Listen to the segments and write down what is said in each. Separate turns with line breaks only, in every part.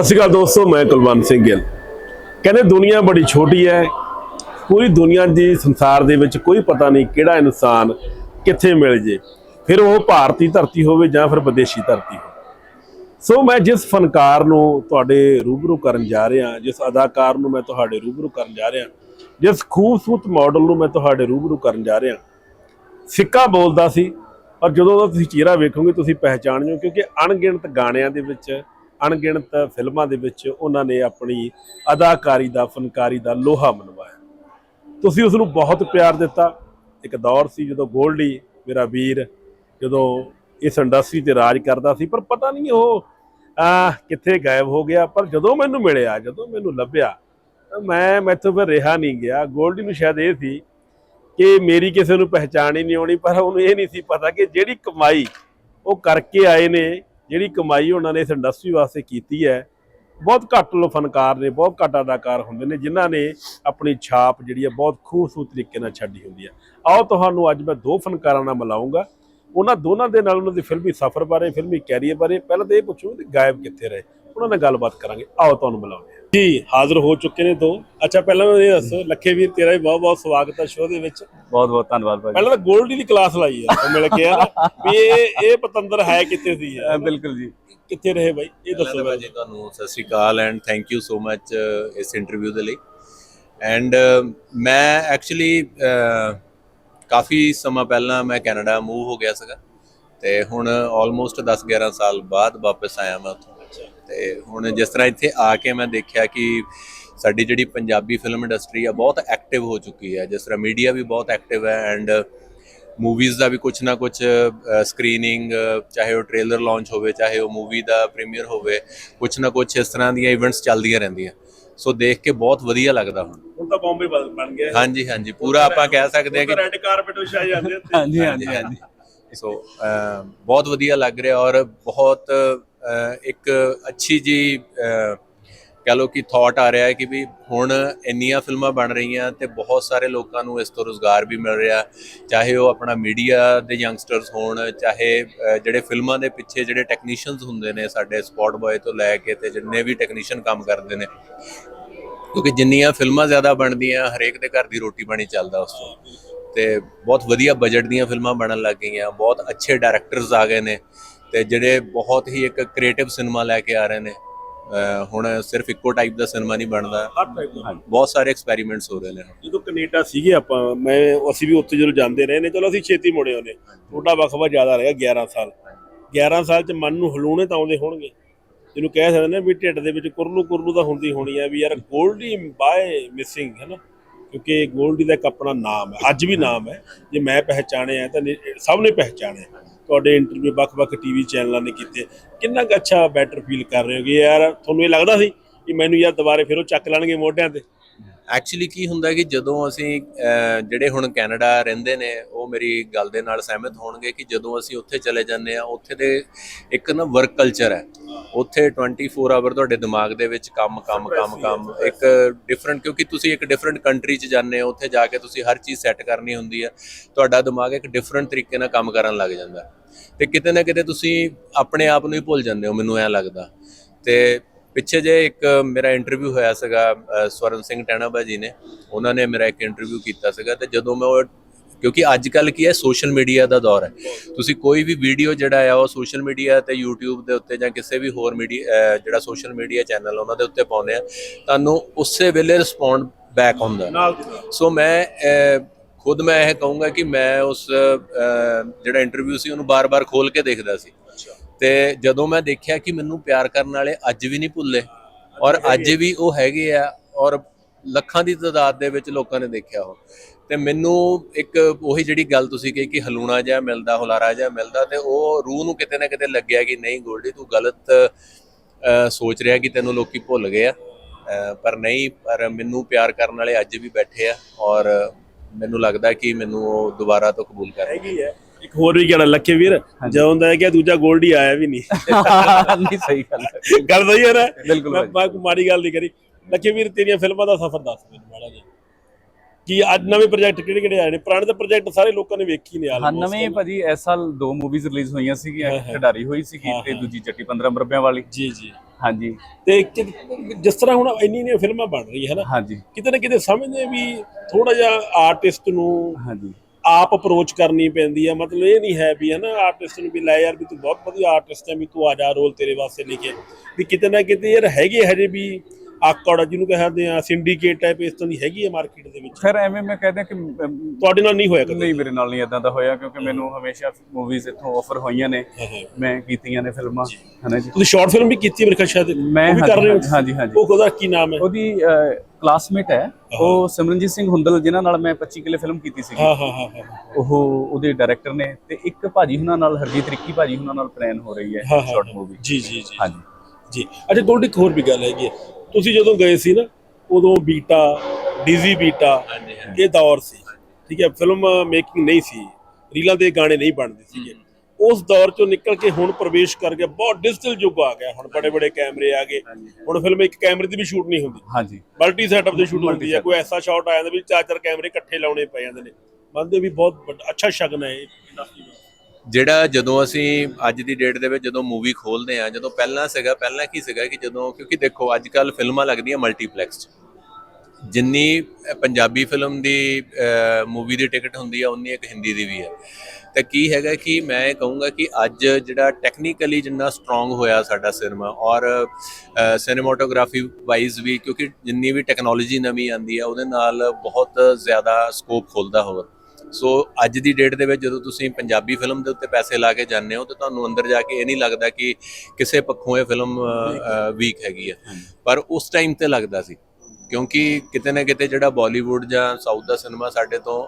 ਸਤਿ ਸ਼੍ਰੀ ਅਕਾਲ ਦੋਸਤੋ, ਮੈਂ ਕੁਲਵੰਤ ਸਿੰਘ ਗਿੱਲ। ਕਹਿੰਦੇ ਦੁਨੀਆ ਬੜੀ ਛੋਟੀ ਹੈ। ਪੂਰੀ ਦੁਨੀਆ ਦੀ ਸੰਸਾਰ ਦੇ ਵਿੱਚ ਕੋਈ ਪਤਾ ਨਹੀਂ ਕਿਹੜਾ ਇਨਸਾਨ ਕਿੱਥੇ ਮਿਲ ਜੇ। ਫਿਰ ਉਹ ਭਾਰਤੀ ਧਰਤੀ ਹੋਵੇ ਜਾਂ ਫਿਰ ਵਿਦੇਸ਼ੀ ਧਰਤੀ ਹੋਵੇ। ਸੋ ਮੈਂ ਜਿਸ ਫਨਕਾਰ ਨੂੰ ਤੁਹਾਡੇ ਰੂਬਰੂ ਕਰਨ ਜਾ ਰਿਹਾ, ਜਿਸ ਅਦਾਕਾਰ ਨੂੰ ਮੈਂ ਤੁਹਾਡੇ ਰੂਬਰੂ ਕਰਨ ਜਾ ਰਿਹਾ, ਜਿਸ ਖੂਬਸੂਰਤ ਮਾਡਲ ਨੂੰ ਮੈਂ ਤੁਹਾਡੇ ਰੂਬਰੂ ਕਰਨ ਜਾ ਰਿਹਾ, ਸਿੱਕਾ ਬੋਲਦਾ ਸੀ। ਔਰ ਜਦੋਂ ਉਹਦਾ ਤੁਸੀਂ ਚਿਹਰਾ ਵੇਖੋਗੇ, ਤੁਸੀਂ ਪਹਿਚਾਣ ਜਾਓ ਕਿਉਂਕਿ ਅਣਗਿਣਤ ਗਾਣਿਆਂ ਦੇ ਵਿੱਚ ਅਣਗਿਣਤ ਫਿਲਮਾਂ ਦੇ ਵਿੱਚ ਉਹਨਾਂ ਨੇ ਆਪਣੀ ਅਦਾਕਾਰੀ ਦਾ, ਫਨਕਾਰੀ ਦਾ ਲੋਹਾ ਮਨਵਾਇਆ। ਤੁਸੀਂ ਉਸ ਨੂੰ ਬਹੁਤ ਪਿਆਰ ਦਿੱਤਾ। ਇੱਕ ਦੌਰ ਸੀ ਜਦੋਂ ਗੋਲਡੀ, ਮੇਰਾ ਵੀਰ, ਜਦੋਂ ਇਸ ਇੰਡਸਟਰੀ ਤੇ ਰਾਜ ਕਰਦਾ ਸੀ, ਪਰ ਪਤਾ ਨਹੀਂ ਉਹ ਕਿੱਥੇ ਗਾਇਬ ਹੋ ਗਿਆ। ਪਰ ਜਦੋਂ ਮੈਨੂੰ ਮਿਲਿਆ, ਜਦੋਂ ਮੈਨੂੰ ਲੱਭਿਆ ਮੈਂ ਮੈਥੋਂ ਫਿਰ ਰਿਹਾ ਨਹੀਂ ਗਿਆ। ਗੋਲਡੀ ਨੂੰ ਸ਼ਾਇਦ ਇਹ ਸੀ ਕਿ ਮੇਰੀ ਕਿਸੇ ਨੂੰ ਪਹਿਚਾਣ ਹੀ ਨਹੀਂ ਆਉਣੀ, ਪਰ ਉਹਨੂੰ ਇਹ ਨਹੀਂ ਸੀ ਪਤਾ ਕਿ ਜਿਹੜੀ ਕਮਾਈ ਉਹ ਕਰਕੇ ਆਏ ਨੇ ਜਿਹੜੀ ਕਮਾਈ ਉਹਨਾਂ ਨੇ ਇਸ ਇੰਡਸਟਰੀ ਵਾਸਤੇ ਕੀਤੀ ਹੈ, ਬਹੁਤ ਘੱਟ ਲੋ ਫਨਕਾਰ ਨੇ, ਬਹੁਤ ਘੱਟ ਅਦਾਕਾਰ ਹੁੰਦੇ ਨੇ, ਜਿਨ੍ਹਾਂ ਨੇ ਆਪਣੀ ਛਾਪ ਜਿਹੜੀ ਹੈ ਬਹੁਤ ਖੂਬਸੂਰਤ ਤਰੀਕੇ ਨਾਲ ਛੱਡੀ ਹੁੰਦੀ ਹੈ। ਆਓ ਤੁਹਾਨੂੰ ਅੱਜ ਮੈਂ ਦੋ ਫਨਕਾਰਾਂ ਨਾਲ ਮਿਲਾਉਂਗਾ। ਉਹਨਾਂ ਦੋਨਾਂ ਦੇ ਨਾਲ ਉਹਨਾਂ ਦੇ ਫਿਲਮੀ ਸਫ਼ਰ ਬਾਰੇ, ਫਿਲਮੀ ਕੈਰੀਅਰ ਬਾਰੇ, ਪਹਿਲਾਂ ਤਾਂ ਇਹ ਪੁੱਛੋ ਕਿ ਗਾਇਬ ਕਿੱਥੇ ਰਹੇ, ਉਹਨਾਂ ਨਾਲ ਗੱਲਬਾਤ ਕਰਾਂਗੇ। ਆਓ ਤੁਹਾਨੂੰ ਮਿਲਾਉਂਦੇ ਹਾਂ। ਜੀ ਹਾਜ਼ਰ ਹੋ ਚੁੱਕੇ ਨੇ ਦੋ। ਅੱਛਾ ਪਹਿਲਾਂ ਮੈਨੂੰ ਇਹ ਦੱਸੋ ਲੱਖੇ ਵੀਰ ਤੇਰਾ ਵੀ ਬਹੁਤ ਬਹੁਤ ਸਵਾਗਤ ਹੈ ਸ਼ੋਅ ਦੇ ਵਿੱਚ।
ਬਹੁਤ ਬਹੁਤ ਧੰਨਵਾਦ ਭਾਜੀ।
ਪਹਿਲਾਂ ਤਾਂ ਗੋਲਡੀ ਦੀ ਕਲਾਸ ਲਾਈ ਆ ਉਹ ਮਿਲ ਕੇ ਵੀ ਇਹ ਇਹ ਪਤੰਦਰ ਹੈ ਕਿੱਥੇ ਸੀ
ਅਹ ਬਿਲਕੁਲ ਜੀ।
ਕਿੱਥੇ ਰਹੇ ਬਾਈ? ਇਹ ਦੱਸੋ
ਭਾਜੀ ਤੁਹਾਨੂੰ। ਸਤਿ ਸ਼੍ਰੀ ਅਕਾਲ and thank you so much ਇਸ ਇੰਟਰਵਿਊ ਦੇ ਲਈ। ਐਂਡ ਮੈਂ ਐਕਚੁਅਲੀ ਕਾਫੀ ਸਮਾਂ ਪਹਿਲਾਂ ਮੈਂ ਕੈਨੇਡਾ ਮੂਵ ਹੋ ਗਿਆ ਸੀਗਾ। ਤੇ ਹੁਣ ਆਲਮੋਸਟ 10 11 ਸਾਲ ਬਾਅਦ ਵਾਪਸ ਆਇਆ ਮੈਂ ਉੱਥੋਂ। ਤੇ ਹੁਣ ਜਿਸ ਤਰ੍ਹਾਂ ਇੱਥੇ ਆ ਕੇ ਮੈਂ ਦੇਖਿਆ ਕਿ ਸਾਡੀ ਜਿਹੜੀ ਪੰਜਾਬੀ ਫਿਲਮ ਇੰਡਸਟਰੀ ਆ ਬਹੁਤ ਐਕਟਿਵ ਹੋ ਚੁੱਕੀ ਹੈ। ਜਿਸ ਤਰ੍ਹਾਂ ਮੀਡੀਆ ਵੀ ਬਹੁਤ ਐਕਟਿਵ ਹੈ ਐਂਡ ਮੂਵੀਜ਼ ਦਾ ਵੀ ਕੁਛ ਨਾ ਕੁਛ ਸਕਰੀਨਿੰਗ ਚਾਹੇ ਉਹ ਟ੍ਰੇਲਰ ਲਾਂਚ ਹੋਵੇ ਚਾਹੇ ਉਹ ਮੂਵੀ ਦਾ ਪ੍ਰੀਮੀਅਰ ਹੋਵੇ ਕੁਛ ਨਾ ਕੁਛ ਇਸ ਤਰ੍ਹਾਂ ਦੀਆਂ ਇਵੈਂਟਸ ਚੱਲਦੀਆਂ ਰਹਿੰਦੀਆਂ। ਸੋ ਦੇਖ ਕੇ ਬਹੁਤ ਵਧੀਆ ਲੱਗਦਾ ਹੁਣ।
ਹੁਣ ਤਾਂ ਬੰਬੇ ਬਣ ਬਣ ਗਿਆ
ਹਾਂਜੀ ਹਾਂਜੀ। ਪੂਰਾ ਆਪਾਂ ਕਹਿ ਸਕਦੇ ਹਾਂ ਕਿ
ਰੈੱਡ ਕਾਰਪਟ ਵਿਛਾਏ ਜਾਂਦੇ ਉੱਤੇ
ਹਾਂਜੀ ਹਾਂਜੀ ਹਾਂਜੀ
ਸੋ ਬਹੁਤ ਵਧੀਆ ਲੱਗ ਰਿਹਾ ਔਰ ਬਹੁਤ ਇੱਕ ਅੱਛੀ ਜੀ ਅਹ, ਕਹ ਲਓ ਕਿ ਥਾਟ ਆ ਰਿਹਾ ਹੈ ਕਿ ਵੀ ਹੁਣ ਇੰਨੀਆਂ ਫਿਲਮਾਂ ਬਣ ਰਹੀਆਂ ਤੇ ਬਹੁਤ ਸਾਰੇ ਲੋਕਾਂ ਨੂੰ ਇਸ ਤੋਂ ਰੋਜ਼ਗਾਰ ਵੀ ਮਿਲ ਰਿਹਾ। ਚਾਹੇ ਉਹ ਆਪਣਾ ਮੀਡੀਆ ਦੇ ਯੰਗਸਟਰਸ ਹੋਣ ਚਾਹੇ ਜਿਹੜੇ ਫਿਲਮਾਂ ਦੇ ਪਿੱਛੇ ਜਿਹੜੇ ਟੈਕਨੀਸ਼ੀਅਨਸ ਹੁੰਦੇ ਨੇ ਸਾਡੇ ਸਪੌਟ ਬॉय ਤੋਂ ਲੈ ਕੇ ਤੇ ਜਿੰਨੇ ਵੀ ਟੈਕਨੀਸ਼ੀਅਨ ਕੰਮ ਕਰਦੇ ਨੇ। ਕਿਉਂਕਿ ਜਿੰਨੀਆਂ ਫਿਲਮਾਂ ਜ਼ਿਆਦਾ ਬਣਦੀਆਂ ਹਰੇਕ ਦੇ ਘਰ ਦੀ ਰੋਟੀ ਪਾਣੀ ਚੱਲਦਾ ਉਸ ਤੋਂ। ਤੇ ਬਹੁਤ ਵਧੀਆ ਬਜਟ ਦੀਆਂ ਫਿਲਮਾਂ ਬਣਨ ਲੱਗ ਗਈਆਂ ਬਹੁਤ ਅੱਛੇ ਡਾਇਰੈਕਟਰਸ ਆ ਗਏ ਨੇ। ਤੇ ਜਿਹੜੇ ਬਹੁਤ ਹੀ ਇੱਕ ਕ੍ਰੀਏਟਿਵ ਸਿਨੇਮਾ ਲੈ ਕੇ ਆ ਰਹੇ ਨੇ ਹੁਣ ਸਿਰਫ ਇੱਕੋ ਟਾਈਪ ਦਾ ਸਿਨੇਮਾ ਨਹੀਂ ਬਣਦਾ।
ਹਰ ਟਾਈਪ ਦਾ।
ਬਹੁਤ ਸਾਰੇ ਐਕਸਪੈਰੀਮੈਂਟਸ ਹੋ ਰਹੇ ਨੇ
ਜਦੋਂ ਕੈਨੇਡਾ ਸੀਗੇ ਆਪਾਂ ਮੈਂ ਅਸੀਂ ਵੀ ਉੱਥੇ ਜਦੋਂ ਜਾਂਦੇ ਰਹੇ ਨੇ ਚਲੋ ਅਸੀਂ ਛੇਤੀ ਮੁੜੇ ਆਉਂਦੇ ਤੁਹਾਡਾ ਵਕਫਾ ਜ਼ਿਆਦਾ ਰਿਹਾ 11 ਸਾਲ। 11 ਸਾਲ ਚ ਮਨ ਨੂੰ ਹਲੂਣੇ ਤਾਂ ਆਉਂਦੇ ਹੋਣਗੇ। ਜਿਹਨੂੰ ਕਹਿ ਸਕਦੇ ਨੇ ਵੀ ਢਿੱਡ ਦੇ ਵਿੱਚ ਕੁਰਲੂ ਕੁਰਲੂ ਤਾਂ ਹੁੰਦੀ ਹੋਣੀ ਆ ਵੀ ਯਾਰ ਗੋਲਡੀ ਬਾਏ ਮਿਸਿੰਗ ਹੈ ਨਾ ਕਿਉਂਕਿ ਗੋਲਡੀ ਦਾ ਇੱਕ ਆਪਣਾ ਨਾਮ ਹੈ ਅੱਜ ਵੀ ਨਾਮ ਹੈ। ਜੇ ਮੈਂ ਪਹਿਚਾਣਿਆ ਤਾਂ ਸਭ ਨੇ ਪਹਿਚਾਣਿਆ। ਤੁਹਾਡੇ ਇੰਟਰਵਿਊ ਵੱਖ-ਵੱਖ ਟੀਵੀ ਚੈਨਲਾਂ ਨੇ ਕੀਤੇ। ਕਿੰਨਾ ਕੁ ਅੱਛਾ ਬੈਟਰ ਫੀਲ ਕਰ ਰਹੇ ਹੋਗੇ? ਯਾਰ, ਤੁਹਾਨੂੰ ਇਹ ਲੱਗਦਾ ਸੀ ਕਿ ਮੈਨੂੰ ਯਾਰ ਦੁਬਾਰੇ ਫਿਰ ਉਹ ਚੱਕ ਲੈਣਗੇ ਮੋਢਿਆਂ ਤੇ?
ਐਕਚੁਅਲੀ ਕੀ ਹੁੰਦਾ ਕਿ ਜਦੋਂ ਅਸੀਂ ਜਿਹੜੇ ਹੁਣ ਕੈਨੇਡਾ ਰਹਿੰਦੇ ਨੇ ਉਹ ਮੇਰੀ ਗੱਲ ਦੇ ਨਾਲ ਸਹਿਮਤ ਹੋਣਗੇ ਕਿ ਜਦੋਂ ਅਸੀਂ ਉੱਥੇ ਚਲੇ ਜਾਂਦੇ ਆ ਉੱਥੇ ਦੇ ਇੱਕ ਨਾ ਵਰਕ ਕਲਚਰ ਹੈ। ਉੱਥੇ 24 ਆਵਰ ਤੁਹਾਡੇ ਦਿਮਾਗ ਦੇ ਵਿੱਚ ਕੰਮ ਕੰਮ ਕੰਮ ਕੰਮ ਇੱਕ ਡਿਫਰੈਂਟ ਕਿਉਂਕਿ ਤੁਸੀਂ ਇੱਕ ਡਿਫਰੈਂਟ ਕੰਟਰੀ 'ਚ ਜਾਂਦੇ ਹੋ ਉੱਥੇ ਜਾ ਕੇ ਤੁਸੀਂ ਹਰ ਚੀਜ਼ ਸੈੱਟ ਕਰਨੀ ਹੁੰਦੀ ਹੈ। ਤੁਹਾਡਾ ਦਿਮਾਗ ਇੱਕ ਡਿਫਰੈਂਟ ਤਰੀਕੇ ਨਾਲ ਕੰਮ ਕਰਨ ਲੱਗ ਜਾਂਦਾ। ਤੇ ਕਿਤੇ ਨਾ ਕਿਤੇ ਤੁਸੀਂ ਆਪਣੇ ਆਪ ਨੂੰ ਹੀ ਭੁੱਲ ਜਾਂਦੇ ਹੋ ਮੈਨੂੰ ਐਂ ਲੱਗਦਾ। ਤੇ ਪਿੱਛੇ ਜੇ ਇੱਕ ਮੇਰਾ ਇੰਟਰਵਿਊ ਹੋਇਆ ਸੀਗਾ ਸਵਰਨ ਸਿੰਘ ਟੈਣਾ ਜੀ ਨੇ ਉਹਨਾਂ ਨੇ ਮੇਰਾ ਇੱਕ ਇੰਟਰਵਿਊ ਕੀਤਾ ਸੀਗਾ ਤੇ ਜਦੋਂ ਮੈਂ ਉਹ ਕਿਉਂਕਿ ਅੱਜ ਕੱਲ ਕੀ ਹੈ ਸੋਸ਼ਲ ਮੀਡੀਆ ਦਾ ਦੌਰ ਹੈ। ਤੁਸੀਂ ਕੋਈ ਵੀ ਵੀਡੀਓ ਜਿਹੜਾ ਆ ਉਹ ਸੋਸ਼ਲ ਮੀਡੀਆ ਤੇ YouTube ਦੇ ਉੱਤੇ ਜਾਂ ਕਿਸੇ ਵੀ ਹੋਰ ਮੀਡੀਆ ਜਿਹੜਾ ਸੋਸ਼ਲ ਮੀਡੀਆ ਚੈਨਲ ਉਹਨਾਂ ਦੇ ਉੱਤੇ ਪਾਉਂਦੇ ਆ ਤੁਹਾਨੂੰ ਉਸੇ ਵੇਲੇ ਰਿਸਪੌਂਡ ਬੈਕ ਹੁੰਦਾ। ਸੋ ਮੈਂ ਖੁਦ ਮੈਂ ਇਹ ਕਹੂੰਗਾ ਕਿ ਮੈਂ ਉਸ ਜਿਹੜਾ ਇੰਟਰਵਿਊ ਸੀ ਉਹਨੂੰ ਬਾਰ-ਬਾਰ ਖੋਲ ਕੇ ਦੇਖਦਾ ਸੀ। ਤੇ ਜਦੋਂ ਮੈਂ ਦੇਖਿਆ ਕਿ ਮੈਨੂੰ ਪਿਆਰ ਕਰਨ ਵਾਲੇ ਅੱਜ ਵੀ ਨਹੀਂ ਭੁੱਲੇ ਔਰ ਅੱਜ ਵੀ ਉਹ ਹੈਗੇ ਆ ਔਰ ਲੱਖਾਂ ਦੀ ਤਾਦਾਦ ਦੇ ਵਿੱਚ ਲੋਕਾਂ ਨੇ ਦੇਖਿਆ ਉਹ। ਤੇ ਮੈਨੂੰ ਇੱਕ ਉਹੀ ਜਿਹੜੀ ਗੱਲ ਤੁਸੀਂ ਕਹੀ ਕਿ ਹਲੂਣਾ ਜਿਹਾ ਮਿਲਦਾ ਹੁਲਾਰਾ ਜਿਹਾ ਮਿਲਦਾ ਤੇ ਉਹ ਰੂਹ ਨੂੰ ਕਿਤੇ ਨਾ ਕਿਤੇ ਲੱਗਿਆ ਕਿ ਨਹੀਂ ਗੋਲਡੀ ਤੂੰ ਗਲਤ ਸੋਚ ਰਿਹਾ ਕਿ ਤੈਨੂੰ ਲੋਕੀ ਭੁੱਲ ਗਏ ਆ। ਪਰ ਨਹੀਂ ਪਰ ਮੈਨੂੰ ਪਿਆਰ ਕਰਨ ਵਾਲੇ ਅੱਜ ਵੀ ਬੈਠੇ ਆ ਔਰ ਮੈਨੂੰ ਲੱਗਦਾ ਕਿ ਮੈਨੂੰ ਉਹ ਦੁਬਾਰਾ ਤੋਂ ਕਬੂਲ ਕਰ
ਹੈਗੀ ਹੈ ਇੱਕ ਹੋਰ ਵੀ ਕਹਿਣਾ ਲੱਖੇ ਵੀਰ ਜਦੋਂ ਦਾ ਕਿ ਦੂਜਾ ਗੋਲਡੀ ਆਇਆ ਵੀ ਨਹੀਂ।
ਨਹੀਂ ਸਹੀ ਗੱਲ ਹੈ।
ਗੱਲ ਸਹੀ ਹੈ ਨਾ?
ਬਿਲਕੁਲ
ਮੈਂ ਮਾੜੀ ਗੱਲ ਨਹੀਂ ਕਰੀ। ਲੱਖੇ ਵੀਰ ਤੇਰੀਆਂ ਫਿਲਮਾਂ ਦਾ ਸਫ਼ਰ ਦੱਸ ਮੈਨੂੰ ਮਾੜਾ ਜਿਹਾ। ਕੀ ਅੱਜ ਨਵੇਂ ਪ੍ਰੋਜੈਕਟ ਕਿਹੜੇ ਕਿਹੜੇ ਆਏ ਨੇ? ਪੁਰਾਣੇ ਤਾਂ ਪ੍ਰੋਜੈਕਟ ਸਾਰੇ ਲੋਕਾਂ ਨੇ ਵੇਖੀ ਨੇ
ਹਾਂ
almost।
ਨਵੇਂ ਭਾਜੀ ਇਸ ਸਾਲ ਦੋ ਮੂਵੀਜ਼ ਰਿਲੀਜ਼ ਹੋਈਆਂ ਸੀਗੀਆਂ
ਹਾਂ, ਹਾਂ।
ਖਿਡਾਰੀ ਹੋਈ ਸੀਗੀ
ਹਾਂ,
ਤੇ
ਹਾਂ।
ਦੂਜੀ ਚੱਟੀ 15 ਮਰਬਿਆਂ ਵਾਲੀ।
ਜੀ ਜੀ।
ਹਾਂਜੀ।
ਤੇ ਜਿਸ ਤਰ੍ਹਾਂ ਹੁਣ ਇੰਨੀ ਇੰਨੀਆਂ ਫਿਲਮਾਂ ਬਣ ਰਹੀ ਹੈ ਨਾ?
ਹਾਂਜੀ।
ਕਿਤੇ ਨਾ ਕਿਤੇ ਸਮਝਦੇ ਵੀ ਥੋੜਾ ਜਿਹਾ ਆਰਟਿਸਟ ਨੂੰ
ਹਾਂਜੀ।
ਆਪ ਅਪਰੋਚ ਕਰਨੀ ਪੈਂਦੀ ਹੈ ਮਤਲਬ ਇਹ ਨਹੀਂ ਹੈ ਵੀ ਹੈ ਨਾ ਆਰਟਿਸਟ ਨੂੰ ਵੀ ਲੈ ਯਾਰ ਵੀ ਤੂੰ ਬਹੁਤ ਵਧੀਆ ਆਰਟਿਸਟ ਹੈ ਵੀ ਤੂੰ ਆ ਜਾ ਰੋਲ ਤੇਰੇ ਵਾਸਤੇ ਲਿਖੇ ਵੀ ਕਿਤੇ ਨਾ ਕਿਤੇ ਯਾਰ ਹੈਗੇ ਹਜੇ ਵੀ ਆਕੜ ਜਿਹਨੂੰ ਕਹਿੰਦੇ ਆ ਸਿੰਡੀਕੇਟ ਟਾਈਪ ਇਸ ਤਰ੍ਹਾਂ ਦੀ ਹੈਗੀ ਹੈ ਮਾਰਕੀਟ ਦੇ ਵਿੱਚ।
ਫਿਰ ਐਵੇਂ ਮੈਂ ਕਹਿੰਦਾ ਕਿ ਅਮ,
ਤੁਹਾਡੇ ਨਾਲ ਨਹੀਂ ਹੋਇਆ ਕਦੇ?
ਨਹੀਂ ਮੇਰੇ ਨਾਲ ਨਹੀਂ ਇਦਾਂ ਦਾ ਹੋਇਆ ਕਿਉਂਕਿ ਮੈਨੂੰ ਹਮੇਸ਼ਾ ਮੂਵੀਜ਼ ਇੱਥੋਂ ਆਫਰ ਹੋਈਆਂ ਨੇ। ਮੈਂ ਕੀਤੀਆਂ ਨੇ ਫਿਲਮਾਂ ਹਨਾ ਜੀ।
ਤੁਸੀਂ ਸ਼ਾਰਟ ਫਿਲਮ ਵੀ ਕੀਤੀ ਹੈ ਮੇਰੇ ਖਿਆਲ ਸ਼ਾਇਦ
ਮੈਂ
ਉਹ ਵੀ ਕਰ ਰਹੇ ਹੋ?
ਹਾਂਜੀ ਹਾਂਜੀ
ਉਹ ਉਹਦਾ ਕੀ ਨਾਮ ਹੈ?
ਉਹਦੀ ਕਲਾਸਮੇਟ ਹੈ। ਉਹ ਸਿਮਰਨਜੀਤ ਸਿੰਘ ਹੁੰਦਲ ਜਿਨ੍ਹਾਂ ਨਾਲ ਮੈਂ 25 ਕਿਲੇ ਫਿਲਮ ਕੀਤੀ ਸੀ
ਹਾਂ ਹਾਂ ਹਾਂ ਹਾਂ।
ਉਹ ਉਹਦੇ ਡਾਇਰੈਕਟਰ ਨੇ ਤੇ ਇੱਕ ਭਾਜੀ ਹੁਣਾਂ ਨਾਲ ਹਰਜੀਤ ਰਿੱਕੀ ਭਾਜੀ ਹੁਣਾਂ ਨਾਲ ਪਲਾਨ ਹੋ ਰਹੀ ਹੈ
ਹਾਂ, ਹਾਂ,
ਸ਼ਾਰਟ
ਹਾਂ।
ਮੂਵੀ
ਜੀ ਜੀ ਜੀ।
ਹਾਂਜੀ
ਜੀ। ਅੱਛਾ ਗੋਲਡੀ ਇੱਕ ਹੋਰ ਵੀ ਗੱਲ ਹੈਗੀ ਹੈ। ਤੁਸੀਂ ਜਦੋਂ ਗਏ ਸੀ ਨਾ ਉਦੋਂ ਬੀਟਾ ਡੀਜ਼ੀ ਬੀਟਾ ਇਹ ਦੌਰ ਸੀ। ਠੀਕ ਹੈ ਫਿਲਮ ਮੇਕਿੰਗ ਨਹੀਂ ਸੀ। ਰੀਲਾਂ ਦੇ ਗਾਣੇ ਨਹੀਂ ਬਣਦੇ ਸੀਗੇ। ਉਸ ਦੌਰ ਚੋਂ ਨਿਕਲ ਕੇ ਹੁਣ ਪ੍ਰਵੇਸ਼ ਕਰ ਗਿਆ। ਬਹੁਤ ਡਿਜੀਟਲ ਯੁੱਗ ਆ ਗਿਆ। ਹੁਣ ਬੜੇ ਬੜੇ ਕੈਮਰੇ ਆ ਗਏ। ਹੁਣ ਫਿਲਮ ਇੱਕ ਕੈਮਰੇ ਦੀ ਵੀ ਸ਼ੂਟ ਨਹੀਂ ਹੁੰਦੀ।
ਹਾਂਜੀ।
ਮਲਟੀ ਸੈਟਅਪ ਦੀ ਸ਼ੂਟ ਹੁੰਦੀ ਹੈ ਕੋਈ ਐਸਾ ਸ਼ਾਟ ਆ ਜਾਂਦਾ ਵੀ ਚਾਰ ਚਾਰ ਕੈਮਰੇ ਇਕੱਠੇ ਲਾਉਣੇ ਪੈ ਜਾਂਦੇ ਨੇ। ਮੰਨਦੇ ਵੀ ਬਹੁਤ ਅੱਛਾ ਸ਼ਗਨ ਹੈ ਇਹ industry ਦਾ।
ਜਿਹੜਾ ਜਦੋਂ ਅਸੀਂ ਅੱਜ ਦੀ ਡੇਟ ਦੇ ਵਿੱਚ ਜਦੋਂ ਮੂਵੀ ਖੋਲਦੇ ਆ ਜਦੋਂ ਪਹਿਲਾਂ ਸੀਗਾ, ਪਹਿਲਾਂ ਕੀ ਸੀਗਾ ਕਿ ਜਦੋਂ, ਕਿਉਂਕਿ ਦੇਖੋ ਅੱਜ ਕੱਲ ਫਿਲਮਾਂ ਲੱਗਦੀਆਂ ਮਲਟੀਪਲੈਕਸ 'ਚ। ਜਿੰਨੀ ਪੰਜਾਬੀ ਫਿਲਮ ਦੀ ਮੂਵੀ ਦੀ ਟਿਕਟ ਹੁੰਦੀ ਆ, ਉਨੀ ਇੱਕ ਹਿੰਦੀ ਦੀ ਵੀ ਹੈ। ਤਾਂ ਕੀ ਹੈਗਾ ਕਿ ਮੈਂ ਇਹ ਕਹੂੰਗਾ ਕਿ ਅੱਜ ਜਿਹੜਾ ਟੈਕਨੀਕਲੀ ਜਿੰਨਾ ਸਟਰੋਂਗ ਹੋਇਆ ਸਾਡਾ ਸਿਨੇਮਾ ਔਰ ਸਿਨੇਮਾਟੋਗ੍ਰਾਫੀ ਵਾਈਜ਼ ਵੀ, ਕਿਉਂਕਿ ਜਿੰਨੀ ਵੀ ਟੈਕਨੋਲੋਜੀ ਨਵੀਂ ਆਂਦੀ ਆ, ਉਹਦੇ ਨਾਲ ਬਹੁਤ ਜ਼ਿਆਦਾ ਸਕੋਪ ਖੁੱਲਦਾ ਹੋਰ ਸੋ ਅੱਜ ਦੀ ਡੇਟ ਦੇ ਵਿੱਚ ਜਦੋਂ ਤੁਸੀਂ ਪੰਜਾਬੀ ਫਿਲਮ ਦੇ ਉੱਤੇ ਪੈਸੇ ਲਾ ਕੇ ਜਾਂਦੇ ਹੋ ਤਾਂ ਤੁਹਾਨੂੰ ਅੰਦਰ ਜਾ ਕੇ ਇਹ ਨਹੀਂ ਲੱਗਦਾ ਕਿ ਕਿਸੇ ਪੱਖੋਂ ਇਹ ਫਿਲਮ ਵੀਕ ਹੈਗੀ ਆ। ਪਰ ਉਸ ਟਾਈਮ ਤੇ ਲੱਗਦਾ ਸੀ ਕਿਉਂਕਿ ਕਿਤੇ ਨਾ ਕਿਤੇ ਜਿਹੜਾ ਬਾਲੀਵੁੱਡ ਜਾਂ ਸਾਊਥ ਦਾ ਸਿਨੇਮਾ ਸਾਡੇ ਤੋਂ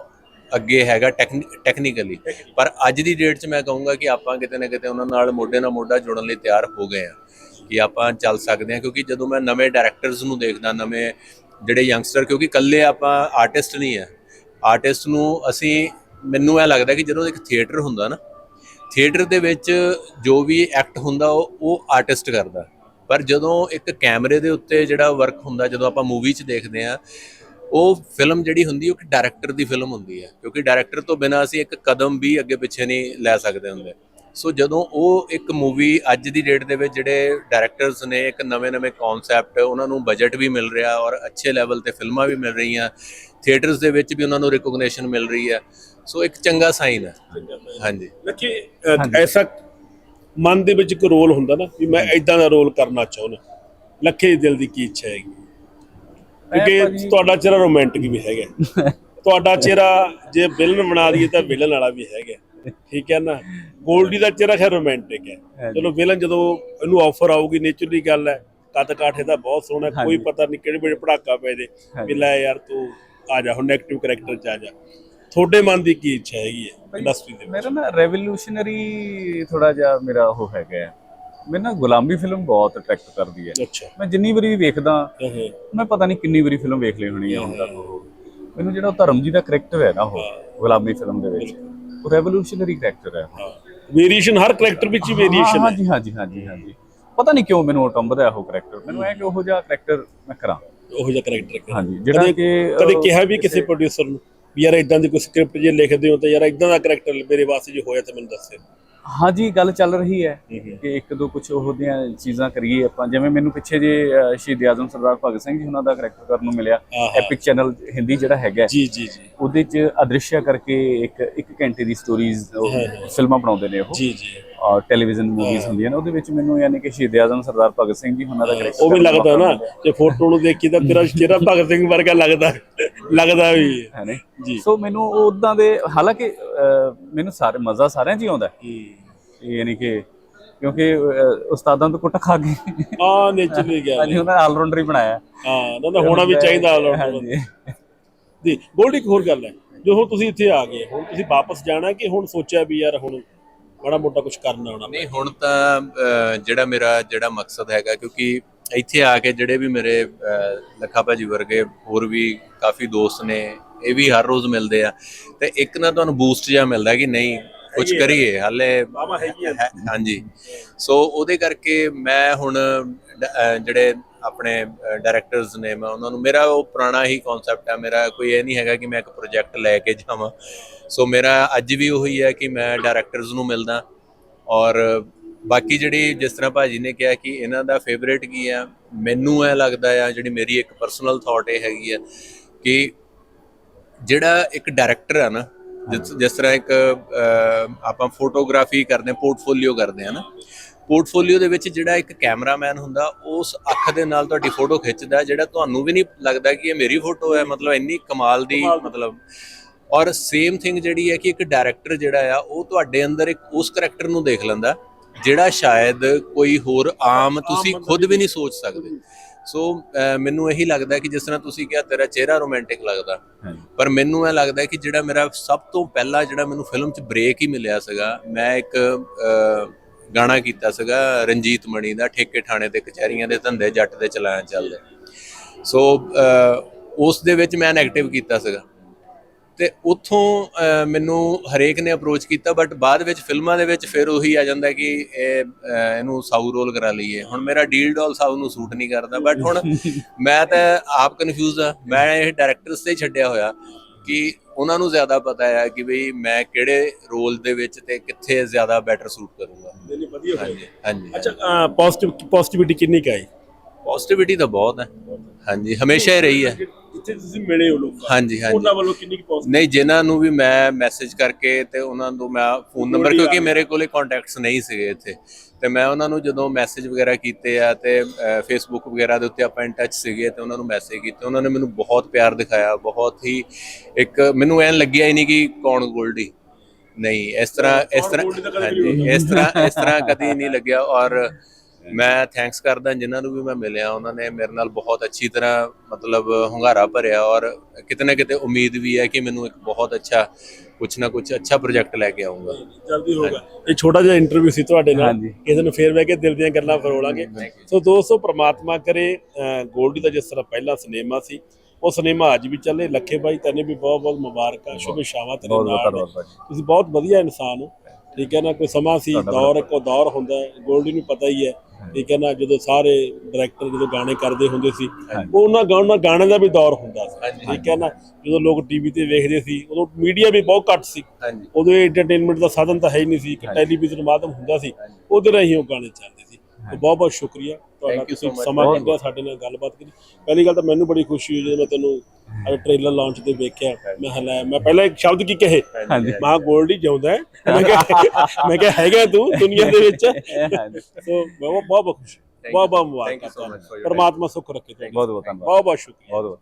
ਅੱਗੇ ਹੈਗਾ ਟੈਕਨੀਕਲੀ ਪਰ ਅੱਜ ਦੀ ਡੇਟ 'ਚ ਮੈਂ ਕਹੂੰਗਾ ਕਿ ਆਪਾਂ ਕਿਤੇ ਨਾ ਕਿਤੇ ਉਹਨਾਂ ਨਾਲ ਮੋਢੇ ਨਾਲ ਮੋਢਾ ਜੋੜਨ ਲਈ ਤਿਆਰ ਹੋ ਗਏ ਆ ਕਿ ਆਪਾਂ ਚੱਲ ਸਕਦੇ ਹਾਂ ਕਿਉਂਕਿ ਜਦੋਂ ਮੈਂ ਨਵੇਂ ਡਾਇਰੈਕਟਰਸ ਨੂੰ ਦੇਖਦਾ ਨਵੇਂ ਜਿਹੜੇ ਯੰਗਸਟਰ ਕਿਉਂਕਿ ਇਕੱਲੇ ਆਪਾਂ ਆਰਟਿਸਟ ਨਹੀਂ ਆ ਆਰਟਿਸਟ ਨੂੰ ਅਸੀਂ, ਮੈਨੂੰ ਇਹ ਲੱਗਦਾ ਕਿ ਜਦੋਂ ਇੱਕ ਥੀਏਟਰ ਹੁੰਦਾ ਨਾ, ਥੀਏਟਰ ਦੇ ਵਿੱਚ ਜੋ ਵੀ ਐਕਟ ਹੁੰਦਾ, ਉਹ ਉਹ ਆਰਟਿਸਟ ਕਰਦਾ। ਪਰ ਜਦੋਂ ਇੱਕ ਕੈਮਰੇ ਦੇ ਉੱਤੇ ਜਿਹੜਾ ਵਰਕ ਹੁੰਦਾ, ਜਦੋਂ ਆਪਾਂ ਮੂਵੀ 'ਚ ਦੇਖਦੇ ਆ ਉਹ ਫਿਲਮ ਜਿਹੜੀ ਹੁੰਦੀ, ਉਹ ਇੱਕ ਡਾਇਰੈਕਟਰ ਦੀ ਫਿਲਮ ਹੁੰਦੀ ਹੈ। ਕਿਉਂਕਿ ਡਾਇਰੈਕਟਰ ਤੋਂ ਬਿਨਾਂ ਅਸੀਂ ਇੱਕ ਕਦਮ ਵੀ ਅੱਗੇ ਪਿੱਛੇ ਨਹੀਂ ਲੈ ਸਕਦੇ ਹੁੰਦੇ। ਸੋ ਜਦੋਂ ਉਹ ਇੱਕ ਮੂਵੀ ਅੱਜ ਦੀ ਡੇਟ ਦੇ ਵਿੱਚ ਜਿਹੜੇ ਡਾਇਰੈਕਟਰਸ ਨੇ ਇੱਕ ਨਵੇਂ-ਨਵੇਂ ਕਨਸੈਪਟ ਉਹਨਾਂ ਨੂੰ ਬਜਟ ਵੀ ਮਿਲ ਰਿਹਾ ਔਰ ਅੱਛੇ ਲੈਵਲ ਤੇ ਫਿਲਮਾਂ ਵੀ ਮਿਲ ਰਹੀਆਂ ਥੀਏਟਰਸ ਦੇ ਵਿੱਚ ਵੀ ਉਹਨਾਂ ਨੂੰ ਰਿਕੋਗਨੀਸ਼ਨ ਮਿਲ ਰਹੀ ਹੈ। ਸੋ ਇੱਕ ਚੰਗਾ ਸਾਈਨ ਹੈ। ਹਾਂਜੀ।
ਲੱਕੀ ਐਸਾ ਮਨ ਦੇ ਵਿੱਚ ਇੱਕ ਰੋਲ ਹੁੰਦਾ ਨਾ ਵੀ ਮੈਂ ਇਦਾਂ ਦਾ ਰੋਲ ਕਰਨਾ ਚਾਹੁੰਦਾ। ਲੱਖੇ ਦਿਲ ਦੀ ਕੀ ਇੱਛਾ ਹੈਗੀ। ਕਿਉਂਕਿ ਤੁਹਾਡਾ ਚਿਹਰਾ ਰੋਮਾਂਟਿਕ ਵੀ ਹੈਗਾ। ਤੁਹਾਡਾ ਚਿਹਰਾ ਜੇ ਵਿਲਨ ਬਣਾ ਦਈਏ ਤਾਂ ਵਿਲਨ ਵਾਲਾ ਵੀ ਹੈਗਾ। ਠੀਕ ਹੈ ਨਾ? ਗੋਲਡੀ ਦਾ ਚਿਹਰਾ ਖੈਰ ਰੋਮਾਂਟਿਕ ਹੈ। ਚਲੋ ਵਿਲਨ ਜਦੋਂ ਇਹਨੂੰ ਆਫਰ ਆਊਗੀ ਨੇਚਰਲੀ ਗੱਲ ਹੈ। ਕੱਦ ਕਾਠੇ ਦਾ ਬਹੁਤ ਸੋਹਣਾ ਕੋਈ। ਪਤਾ ਨਹੀਂ ਕਿਹੜੇ ਵੇਲੇ ਪੜਾਕਾ ਪੈ ਜੇ ਵੀ। ਲੈ ਯਾਰ ਤੂੰ ਆ ਜਾ ਹੁਣ ਨੈਗੇਟਿਵ ਕੈਰੈਕਟਰ ਚ ਆ ਜਾ। ਤੁਹਾਡੇ ਮਨ ਦੀ ਕੀ ਇੱਛਾ ਹੈਗੀ ਹੈ ਇੰਡਸਟਰੀ ਦੇ ਵਿੱਚ?
ਮੇਰਾ ਨਾ ਰੈਵੋਲੂਸ਼ਨਰੀ ਥੋੜਾ ਜਿਹਾ ਮੇਰਾ ਉਹ ਹੈਗਾ ਹੈ। ਮੈਨੂੰ ਨਾ ਗੁਲਾਮੀ ਫਿਲਮ ਬਹੁਤ ਅਟਰੈਕਟ ਕਰਦੀ ਹੈ। ਮੈਂ ਜਿੰਨੀ ਵਾਰੀ ਵੀ ਵੇਖਦਾ ਮੈਂ ਪਤਾ ਨਹੀਂ ਕਿੰਨੀ ਵਾਰੀ ਫਿਲਮ ਵੇਖ ਲਈ ਹੋਣੀ ਹੈ ਹੁਣ ਤੱਕ। ਉਹ ਮੈਨੂੰ ਜਿਹੜਾ ਧਰਮ ਜੀ ਦਾ ਕਰੈਕਟਰ ਹੈ ਨਾ ਉਹ ਗੁਲਾਮੀ ਫਿਲਮ ਦੇ ਵਿੱਚ। ਉਹ ਰੈਵੋਲੂਸ਼ਨਰੀ ਕਰੈਕਟਰ ਹੈ
ਵੇਰੀਏਸ਼ਨ ਹਰ ਕੈਰੈਕਟਰ ਵਿੱਚ ਹੀ ਵੇਰੀਏਸ਼ਨ ਹੈ
ਹਾਂਜੀ ਹਾਂਜੀ ਹਾਂਜੀ ਹਾਂਜੀ। ਪਤਾ ਨਹੀਂ ਕਿਉਂ ਮੈਨੂੰ ਉਹ ਟੰਬਦਾ ਉਹ ਕਰੈਕਟਰ ਮੈਨੂੰ ਐ ਕਿ ਉਹੋ ਜਿਹਾ ਕਰੈਕਟਰ ਮੈਂ ਕਰਾਂ।
ਉਹੋ ਜਿਹਾ ਕੈਰੈਕਟਰ
ਹਾਂਜੀ ਜਿਹੜਾ
ਕਦੇ
ਕਿ
ਕਦੇ ਕਿਹਾ ਵੀ ਕਿਸੇ ਪ੍ਰੋਡਿਊਸਰ ਨੂੰ ਵੀ ਯਾਰ ਇਦਾਂ ਦੀ ਕੋਈ ਸਕ੍ਰਿਪਟ ਜੇ ਲਿਖਦੇ ਹੋ ਤਾਂ ਯਾਰ ਇਦਾਂ ਦਾ ਕੈਰੈਕਟਰ ਮੇਰੇ ਵਾਸਤੇ ਜੇ ਹੋਇਆ ਤਾਂ ਮੈਨੂੰ ਦੱਸੇ
ਹਾਂਜੀ ਗੱਲ ਚੱਲ ਰਹੀ ਹੈ ਕਿ ਇੱਕ ਦੋ ਕੁਝ ਉਹ ਦੀਆਂ ਚੀਜ਼ਾਂ ਕਰੀਏ ਆਪਾਂ। ਜਿਵੇਂ ਮੈਨੂੰ ਪਿੱਛੇ ਜੇ ਸ਼ਹੀਦ ਆਜ਼ਮ ਸਰਦਾਰ ਭਗਤ ਸਿੰਘ ਜੀ ਉਹਨਾਂ ਦਾ ਕਰੈਕਟਰ ਕਰਨ ਨੂੰ ਮਿਲਿਆ। ਐਪਿਕ ਚੈਨਲ ਹਿੰਦੀ ਜਿਹੜਾ ਹੈਗਾ।
ਜੀ ਜੀ ਜੀ।
ਉਹਦੇ ਚ ਅਦ੍ਰਿਸ਼ਯ ਕਰਕੇ ਇੱਕ ਇੱਕ ਘੰਟੇ ਦੀ ਸਟੋਰੀਜ਼ ਫਿਲਮਾਂ ਬਣਾਉਂਦੇ ਨੇ ਉਹ।
ਜੀ ਜੀ।
ਟੈਲੀਵਿਜ਼ਨ ਮੂਵੀਜ਼ ਹੁੰਦੀਆਂ ਨੇ ਉਹਦੇ ਵਿੱਚ ਮੈਨੂੰ ਯਾਨੀ ਕਿ ਸ਼ਹੀਦ ਆਜ਼ਮ ਸਰਦਾਰ ਭਗਤ ਸਿੰਘ ਜੀ ਉਹਨਾਂ ਦਾ ਕਰੈਕਟਰ
ਉਹ ਵੀ ਲੱਗਦਾ ਨਾ ਜੇ ਫੋਟੋ ਨੂੰ ਦੇਖੀ ਤਾਂ ਤੇਰਾ ਚਿਹਰਾ ਭਗਤ ਸਿੰਘ ਵਰਗਾ ਲੱਗਦਾ ਲੱਗਦਾ ਵੀ। ਹੈ। ਜੀ।
ਸੋ ਮੈਨੂੰ ਉਦਾਂ ਦੇ ਹਾਲਾਂਕਿ ਮੈਨੂੰ ਸਾਰੇ ਮਜ਼ਾ ਸਾਰਿਆਂ 'ਚ ਹੀ ਆਉਂਦਾ ਹੈ।
ਹੂੰ
ਇਹ ਯਾਨੀ ਕਿ ਕਿਉਂਕਿ ਉਸਤਾਦਾਂ ਤੋਂ ਕੁੱਟ ਖਾ ਕੇ।
ਆ ਨੇਚਰਲੀ ਗਿਆ
ਹਾਂਜੀ ਉਹਨਾਂ ਆਲ ਰਾਊਂਡਰ ਹੀ ਬਣਾਇਆ।
ਹਾਂ ਨਾ ਹੋਣਾ ਵੀ ਚਾਹੀਦਾ
ਹਾਂਜੀ।
ਜੀ ਗੋਲਡੀ ਇੱਕ ਹੋਰ ਗੱਲ ਹੈ ਜੋ ਹੁਣ ਤੁਸੀਂ ਇੱਥੇ ਆ ਗਏ ਹੁਣ ਤੁਸੀਂ ਵਾਪਸ ਜਾਣਾ ਕਿ ਹੁਣ ਸੋਚਿਆ ਵੀ ਯਾਰ ਹੁਣ ਮਾੜਾ ਮੋਟਾ ਕੁਝ ਕਰਨਾ ਹੋਣਾ
ਨਹੀਂ ਹੁਣ ਤਾਂ ਅਹ, ਜਿਹੜਾ ਮੇਰਾ ਜਿਹੜਾ ਮਕਸਦ ਹੈਗਾ ਕਿਉਂਕਿ ਇੱਥੇ ਆ ਕੇ ਜਿਹੜੇ ਵੀ ਮੇਰੇ ਅਹ, ਲੱਖਾ ਭਾਜੀ ਵਰਗੇ ਹੋਰ ਵੀ ਕਾਫੀ ਦੋਸਤ ਨੇ ਇਹ ਵੀ ਹਰ ਰੋਜ਼ ਮਿਲਦੇ ਆ। ਤੇ ਇੱਕ ਨਾ ਤੁਹਾਨੂੰ ਬੂਸਟ ਜਿਹਾ ਮਿਲਦਾ ਕਿ ਨਹੀਂ ਕੁਝ ਕਰੀਏ ਹਾਲੇ
ਆ
ਹਾਂਜੀ। ਸੋ ਉਹਦੇ ਕਰਕੇ ਮੈਂ ਹੁਣ ਜਿਹੜੇ ਆਪਣੇ ਡਾਇਰੈਕਟਰਸ ਨੇ ਮੈਂ ਉਹਨਾਂ ਨੂੰ ਮੇਰਾ ਉਹ ਪੁਰਾਣਾ ਹੀ ਕਨਸੈਪਟ ਹੈ ਮੇਰਾ ਕੋਈ ਇਹ ਨਹੀਂ ਹੈਗਾ ਕਿ ਮੈਂ ਇੱਕ ਪ੍ਰੋਜੈਕਟ ਲੈ ਕੇ ਜਾਵਾਂ। ਸੋ ਮੇਰਾ ਅੱਜ ਵੀ ਉਹੀ ਹੈ ਕਿ ਮੈਂ ਡਾਇਰੈਕਟਰਸ ਨੂੰ ਮਿਲਦਾ। ਔਰ ਬਾਕੀ ਜਿਹੜੀ ਜਿਸ ਤਰ੍ਹਾਂ ਭਾਜੀ ਨੇ ਕਿਹਾ ਕਿ ਇਹਨਾਂ ਦਾ ਫੇਵਰੇਟ ਕੀ ਆ ਮੈਨੂੰ ਇਹ ਲੱਗਦਾ ਆ ਜਿਹੜੀ ਮੇਰੀ ਇੱਕ ਪਰਸਨਲ ਥਾਟ ਇਹ ਹੈਗੀ ਆ ਕਿ ਜਿਹੜਾ ਇੱਕ ਡਾਇਰੈਕਟਰ ਆ ਨਾ ਜਿਸ ਜਿਸ ਤਰ੍ਹਾਂ ਇੱਕ ਆਪਾਂ ਫੋਟੋਗ੍ਰਾਫੀ ਕਰਦੇ ਪੋਰਟਫੋਲੀਓ ਕਰਦੇ ਆ ਨਾ। ਪੋਰਟਫੋਲੀਓ ਦੇ ਵਿੱਚ ਜਿਹੜਾ ਇੱਕ ਕੈਮਰਾਮੈਨ ਹੁੰਦਾ ਉਸ ਅੱਖ ਦੇ ਨਾਲ ਤੁਹਾਡੀ ਫੋਟੋ ਖਿੱਚਦਾ ਜਿਹੜਾ ਤੁਹਾਨੂੰ ਵੀ ਨਹੀਂ ਲੱਗਦਾ ਕਿ ਇਹ ਮੇਰੀ ਫੋਟੋ ਹੈ ਮਤਲਬ ਇੰਨੀ ਕਮਾਲ ਦੀ ਮਤਲਬ। ਔਰ ਸੇਮ ਥਿੰਗ ਜਿਹੜੀ ਹੈ ਕਿ ਇੱਕ ਡਾਇਰੈਕਟਰ ਜਿਹੜਾ ਆ ਉਹ ਤੁਹਾਡੇ ਅੰਦਰ ਇੱਕ ਉਸ ਕਰੈਕਟਰ ਨੂੰ ਦੇਖ ਲੈਂਦਾ ਜਿਹੜਾ ਸ਼ਾਇਦ ਕੋਈ ਹੋਰ ਆਮ ਤੁਸੀਂ ਖੁਦ ਵੀ ਨਹੀਂ ਸੋਚ ਸਕਦੇ। ਸੋ ਮੈਨੂੰ ਇਹੀ ਲੱਗਦਾ ਕਿ ਜਿਸ ਤਰ੍ਹਾਂ ਤੁਸੀਂ ਕਿਹਾ ਤੇਰਾ ਚਿਹਰਾ ਰੋਮਾਂਟਿਕ ਲੱਗਦਾ। ਪਰ ਮੈਨੂੰ ਇਹ ਲੱਗਦਾ ਕਿ ਜਿਹੜਾ ਮੇਰਾ ਸਭ ਤੋਂ ਪਹਿਲਾ ਜਿਹੜਾ ਮੈਨੂੰ ਫਿਲਮ 'ਚ ਬ੍ਰੇਕ ਹੀ ਮਿਲਿਆ ਸੀਗਾ ਮੈਂ ਇੱਕ ਗਾਣਾ ਕੀਤਾ ਸੀਗਾ ਰਣਜੀਤ ਮਣੀ ਦਾ ਠੇਕੇ ਠਾਣੇ ਤੇ ਕਚਹਿਰੀਆਂ ਦੇ ਧੰਦੇ ਜੱਟ ਦੇ ਚਲਾਇਆ ਚੱਲਦੇ। ਸੋ ਉਸ ਦੇ ਵਿੱਚ ਮੈਂ ਨੈਗੇਟਿਵ ਕੀਤਾ ਸੀਗਾ। ਤੇ ਉੱਥੋਂ ਮੈਨੂੰ ਹਰੇਕ ਨੇ ਅਪਰੋਚ ਕੀਤਾ ਬਟ ਬਾਅਦ ਵਿੱਚ ਫਿਲਮਾਂ ਦੇ ਵਿੱਚ ਫਿਰ ਉਹੀ ਆ ਜਾਂਦਾ ਕਿ ਇਹਨੂੰ ਸਾਊ ਰੋਲ ਕਰਾ ਲਈਏ। ਹੁਣ ਮੇਰਾ ਡੀਲ ਡੋਲ ਸਾਊ ਨੂੰ ਸੂਟ ਨਹੀਂ ਕਰਦਾ ਬਟ ਹੁਣ ਮੈਂ ਤਾਂ ਆਪ ਕਨਫਿਊਜ਼ ਆ। ਮੈਂ ਇਹ ਡਾਇਰੈਕਟਰਸ ਤੇ ਛੱਡਿਆ ਹੋਇਆ ਕਿ ਉਹਨਾਂ ਨੂੰ ਜ਼ਿਆਦਾ ਪਤਾ ਹੈ ਕਿ ਬਈ ਮੈਂ ਕਿਹੜੇ ਰੋਲ ਦੇ ਵਿੱਚ ਤੇ ਕਿੱਥੇ ਜ਼ਿਆਦਾ ਬੈਟਰ ਸੂਟ ਕਰੂੰਗਾ।
ਨਹੀਂ ਵਧੀਆ
ਹਾਂਜੀ ਹਾਂਜੀ
ਅੱਛਾ ਪੋਜ਼ਿਟਿਵ ਪੋਜ਼ਿਟਿਵਿਟੀ ਕਿੰਨੀ ਕੁ ਆਈ?
ਪੋਜ਼ਿਟਿਵਿਟੀ ਤਾਂ ਬਹੁਤ ਹੈ ਹਾਂਜੀ ਹਮੇਸ਼ਾ ਹੀ ਰਹੀ ਹੈ।
ਜਿੱਥੇ ਤੁਸੀਂ ਮਿਲੇ ਹੋ ਲੋਕਾਂ
ਹਾਂਜੀ ਹਾਂਜੀ।
ਉਹਨਾਂ ਵੱਲੋਂ ਕਿੰਨੀ ਕੁ positive
ਨਹੀਂ ਜਿਨ੍ਹਾਂ ਨੂੰ ਵੀ ਮੈਂ ਮੈਸੇਜ ਕਰਕੇ ਤੇ ਉਹਨਾਂ ਨੂੰ ਮੈਂ ਫੋਨ ਨੰਬਰ ਕਿਉਂਕਿ ਮੇਰੇ ਕੋਲੇ ਕੰਟੈਕਟਸ ਨਹੀਂ ਸੀਗੇ ਇੱਥੇ। ਤੇ ਮੈਂ ਉਹਨਾਂ ਨੂੰ ਜਦੋਂ ਮੈਸੇਜ ਵਗੈਰਾ ਕੀਤੇ ਆ ਤੇ ਫੇਸਬੁੱਕ ਵਗੈਰਾ ਦੇ ਉੱਤੇ ਆਪਾਂ ਇਨ ਟੱਚ ਸੀਗੇ ਤੇ ਉਹਨਾਂ ਨੂੰ ਮੈਸੇਜ ਕੀਤੇ। ਉਹਨਾਂ ਨੇ ਮੈਨੂੰ ਬਹੁਤ ਪਿਆਰ ਦਿਖਾਇਆ ਬਹੁਤ ਹੀ ਇੱਕ ਮੈਨੂੰ ਐਂ ਲੱਗਿਆ ਹੀ ਨਹੀਂ ਕਿ ਕੌਣ ਗੋਲਡੀ। ਨਹੀਂ ਇਸ ਤਰ੍ਹਾਂ ਇਸ ਤਰ੍ਹਾਂ ਹਾਂਜੀ ਇਸ ਤਰ੍ਹਾਂ ਇਸ ਤਰ੍ਹਾਂ ਕਦੀ ਨਹੀਂ ਲੱਗਿਆ ਔਰ ਮੈਂ ਥੈਂਕਸ ਕਰਦਾ ਜਿਨ੍ਹਾਂ ਨੂੰ ਵੀ ਮੈਂ ਮਿਲਿਆ ਉਹਨਾਂ ਨੇ ਮੇਰੇ ਨਾਲ ਬਹੁਤ ਅੱਛੀ ਤਰ੍ਹਾਂ ਮਤਲਬ ਹੁੰਗਾਰਾ ਭਰਿਆ ਔਰ ਕਿਤੇ ਨਾ ਕਿਤੇ ਉਮੀਦ ਵੀ ਹੈ ਕਿ ਮੈਨੂੰ ਇੱਕ ਬਹੁਤ ਅੱਛਾ ਕੁਛ ਨਾ ਕੁਛ ਅੱਛਾ ਪ੍ਰੋਜੈਕਟ ਲੈ ਕੇ ਆਉਂਗਾ
ਜਲਦੀ ਹੋਗਾ ਇਹ ਛੋਟਾ ਜਿਹਾ ਇੰਟਰਵਿਊ ਸੀ ਤੁਹਾਡੇ ਨਾਲ। ਕਿਸੇ ਨੂੰ ਫੇਰ ਬਹਿ ਕੇ ਦਿਲ ਦੀਆਂ ਗੱਲਾਂ ਫਰੋਲਾਂਗੇ। ਸੋ ਦੋਸਤੋ ਪ੍ਰਮਾਤਮਾ ਕਰੇ ਗੋਲਡੀ ਦਾ ਜਿਸ ਤਰ੍ਹਾਂ ਪਹਿਲਾ ਸਿਨੇਮਾ ਸੀ ਉਹ ਸਿਨੇਮਾ ਅੱਜ ਵੀ ਚੱਲੇ। ਲੱਖੇ ਬਾਈ ਤੈਨੂੰ ਵੀ ਬਹੁਤ ਬਹੁਤ ਮੁਬਾਰਕਾਂ ਸ਼ੁਭ ਸ਼ਾਮਾਂ ਤੇਰੇ ਨਾਲ। ਤੁਸੀਂ ਬਹੁਤ ਵਧੀਆ ਇਨਸਾਨ ਹੋ। ਠੀਕ ਹੈ ਨਾ? ਕੋਈ ਸਮਾਂ ਸੀ ਦੌਰ ਇੱਕੋ ਦੌਰ ਹੁੰਦਾ ਗੋਲਡੀ ਨੂੰ ਪਤਾ ਹੀ ਹੈ। ਠੀਕ ਹੈ ਨਾ ਜਦੋਂ ਸਾਰੇ ਡਾਇਰੈਕਟਰ ਜਦੋਂ ਗਾਣੇ ਕਰਦੇ ਹੁੰਦੇ ਸੀ ਉਹ ਉਹਨਾਂ ਗਾਣਾ ਗਾਣੇ ਦਾ ਵੀ ਦੌਰ ਹੁੰਦਾ ਸੀ। ਠੀਕ ਹੈ ਨਾ ਜਦੋਂ ਲੋਕ ਟੀਵੀ ਤੇ ਵੇਖਦੇ ਸੀ ਉਦੋਂ ਮੀਡੀਆ ਵੀ ਬਹੁਤ ਘੱਟ ਸੀ। ਉਦੋਂ ਐਂਟਰਟੇਨਮੈਂਟ ਦਾ ਸਾਧਨ ਤਾਂ ਹੈ ਹੀ ਨਹੀਂ ਸੀ ਟੈਲੀਵਿਜ਼ਨ ਮਾਧਿਅਮ ਹੁੰਦਾ ਸੀ। ਉਹਦੇ ਰਾਹੀਂ ਉਹ ਗਾਣੇ ਚੱਲਦੇ ਸੀ। ਤੇ ਬਹੁਤ ਬਹੁਤ ਸ਼ੁਕਰੀਆ। ਤੁਹਾਡਾ ਤੁਸੀਂ. ਸਮਾਂ ਕੱਢਿਆ ਸਾਡੇ ਨਾਲ ਗੱਲਬਾਤ ਕੀਤੀ। ਪਹਿਲੀ ਗੱਲ ਤਾਂ ਮੈਨੂੰ ਬੜੀ ਖੁਸ਼ੀ ਹੋਈ ਜਦੋਂ ਮੈਂ ਤੈਨੂੰ ਅੱਜ ਟ੍ਰੇਲਰ ਲਾਂਚ ਤੇ ਵੇਖਿਆ। ਮੈਂ ਹਲਾ ਮੈਂ ਪਹਿਲਾਂ ਇੱਕ ਸ਼ਬਦ ਕੀ ਕਹੇ? ਮਾਂ ਗੋਲਡੀ ਜਿਉਂਦਾ ਮੈਂ ਕਿਹਾ ਮੈਂ ਕਿਹਾ ਹੈਗਾ ਤੂੰ ਦੁਨੀਆ ਦੇ ਵਿੱਚ? ਸੋ ਮੈਂ ਬਹੁਤ ਬਹੁਤ ਖੁਸ਼। ਬਹੁਤ ਬਹੁਤ ਮੁਬਾਰਕਾਂ ਪਰਮਾਤਮਾ ਸੁੱਖ ਰੱਖੇ ਤੁਹਾਨੂੰ।
ਬਹੁਤ ਬਹੁਤ ਧੰਨਵਾਦ।
ਬਹੁਤ ਬਹੁਤ ਸ਼ੁਕਰੀਆ।
ਬਹੁਤ ਬਹੁਤ